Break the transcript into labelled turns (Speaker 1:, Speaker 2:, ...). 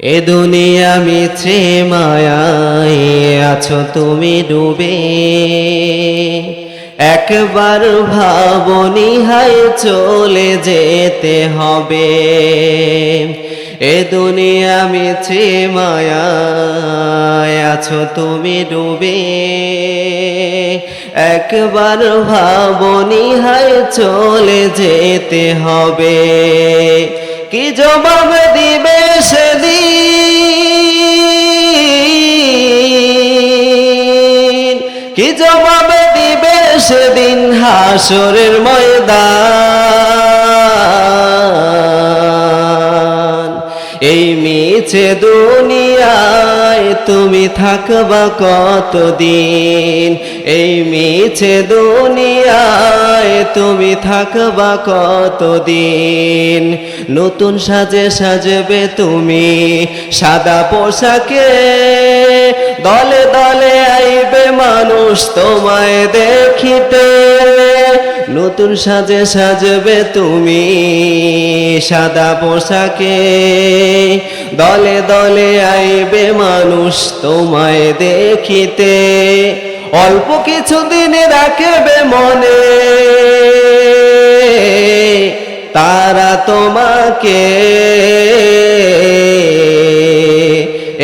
Speaker 1: এ দুনিয়া মিছে মায়ায় আছো তুমি ডুবে। একবার ভাবনি হাই চলে যেতে হবে। এ দুনিয়া মিছে মায়ায় আছো তুমি ডুবে। একবার ভাবনি হাই চলে যেতে হবে। কি জবাব দিবে কি জবাব দিবে সেদিন হাসরের ময়দান? এই মিছে দুনিয়ায় তুমি থাকবা কতদিন? এই মিছে দুনিয়ায় তুমি থাকবা কতদিন? নতুন সাজে সাজবে তুমি সাদা পোশাকে দলে দলে আইবে মানুষ তোমায় দেখিতে, নতুন সাজে সাজবে তুমি সাদা পোশাকে। দলে দলে আইবে মানুষ তোমায় দেখিতে, অল্প কিছুদিন রাখবে মনে। তারা তোমাকে